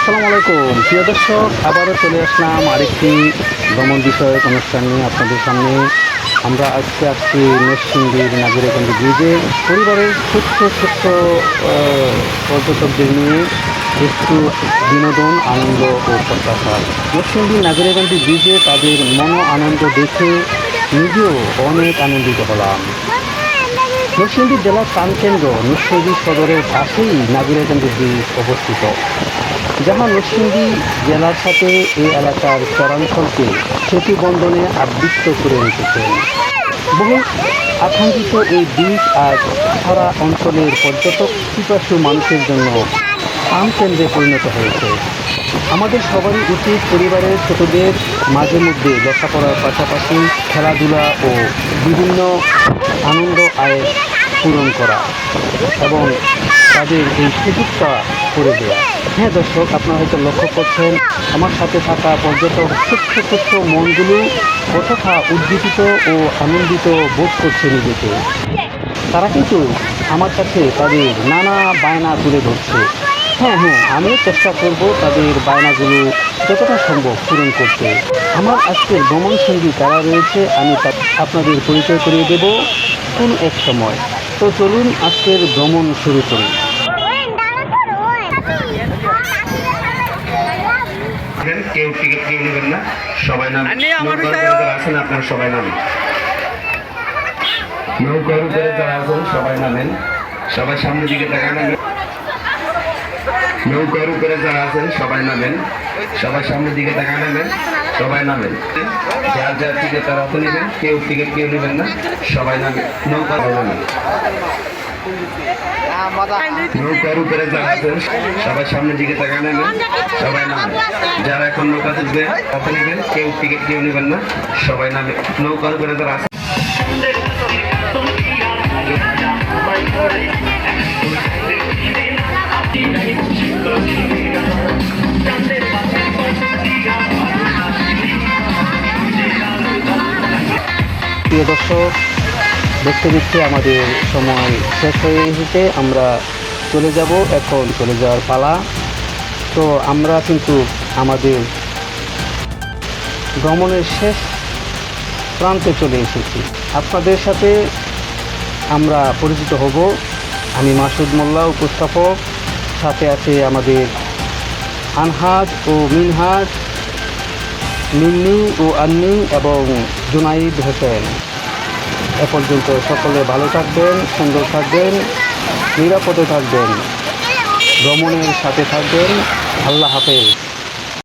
আসসালামু আলাইকুম। প্রিয় দর্শক, আবারও চলে আসলাম আরেকটি ভ্রমণ বিষয়ক অনুষ্ঠান নিয়ে আপনাদের সামনে। আমরা আজকে আসছি নরসিংদীর নাগরিকগঞ্জ ব্রিজে। পরিবারের ছোট্ট ছোট্ট পর্যটকদের নিয়ে একটু বিনোদন, আনন্দ ও প্রত্যাশা। নরসিংদী নাগরিকগঞ্জ ব্রিজে তাদের মন আনন্দ দেখে নিজেও অনেক আনন্দিত হলাম। নরসিংদী জেলার প্রাণকেন্দ্র নরসিংদী সদরের পাশেই নাগরিকগঞ্জ ব্রিজ অবস্থিত। যাহা নরসিংদী জেলার সাথে এই এলাকার চরাঞ্চলকে সেতু বন্ধনে আবৃত্ত করে রেখেছেন বহু আকাঙ্ক্ষিত এই ব্রিজ আজ সারা অঞ্চলের পর্যটক পিপাসু মানুষের জন্য প্রাণকেন্দ্রে পরিণত হয়েছে। আমাদের সবারই উচিত পরিবারের ছোটদের মাঝে মধ্যে লেখাপড়ার পাশাপাশি খেলাধুলা ও বিভিন্ন আনন্দ আয়ের পূরণ করা এবং তাদের এই সুযোগটা করে দেওয়া। হ্যাঁ দর্শক, আপনারা হয়তো লক্ষ্য করছেন, আমার সাথে থাকা পর্যটক ছোট্ট ছোট্ট মনগুলো কতটা উদ্দীপিত ও আনন্দিত বোধ করছে নিজেকে। তারা কিন্তু আমার কাছে তাদের নানা বায়না তুলে ধরছে। হ্যাঁ হ্যাঁ আমিও চেষ্টা করব তাদের বায়নাগুলো যতটা সম্ভব পূরণ করতে। আমার আজকের ভ্রমণ সঙ্গী তারা রয়েছে, আমি আপনাদের পরিচয় করিয়ে দেব। কোন এক সময়। তো চলুন আজকের ভ্রমণ শুরু করি। নেবেন, কেউ টিকিট কেউ নেবেন না। সবাই নাম আছেন আপনারা সবাই নামেন। নৌকার উপরে যারা আছেন সবাই নামেন। সবাই সামনের দিকে টাকা নামেন নৌকার উপরে যারা আছেন সবাই নামেন। সবাই সামনের দিকে টাকা নামেন সবাই নামেন। যার যার টিকিট তারা নেবেন কেউ টিকিট কেউ নেবেন না। সবাই নামেন। নৌকার নামেন। নৌকার উপরে যারা সবাই সামনের দিকে নেবেন। সবাই নামে। যারা এখন নৌকা তুলবে নেবেন। কেউ টিকিট কেউ নেবেন না। সবাই নামে। নৌকার উপরে যারা আছে প্রিয় দর্শক দেখতে দেখতে আমাদের সময় শেষ হয়ে এসেছে। আমরা চলে যাব, এখন চলে যাওয়ার পালা। তো আমরা কিন্তু আমাদের ভ্রমণের শেষ প্রান্তে চলে এসেছি। আপনাদের সাথে আমরা পরিচিত হব। আমি মাসুদ মোল্লা, উপস্থাপক। সাথে আছে আমাদের আনহাজ ও মিনহাজ, মিন্নি ও আন্নি এবং জুনাইদ হোসেন। এ পর্যন্ত সকলে ভালো থাকবেন সুন্দর থাকবেন নিরাপদে থাকবেন। ভ্রমণের সাথে থাকবেন। আল্লাহ হাফেজ।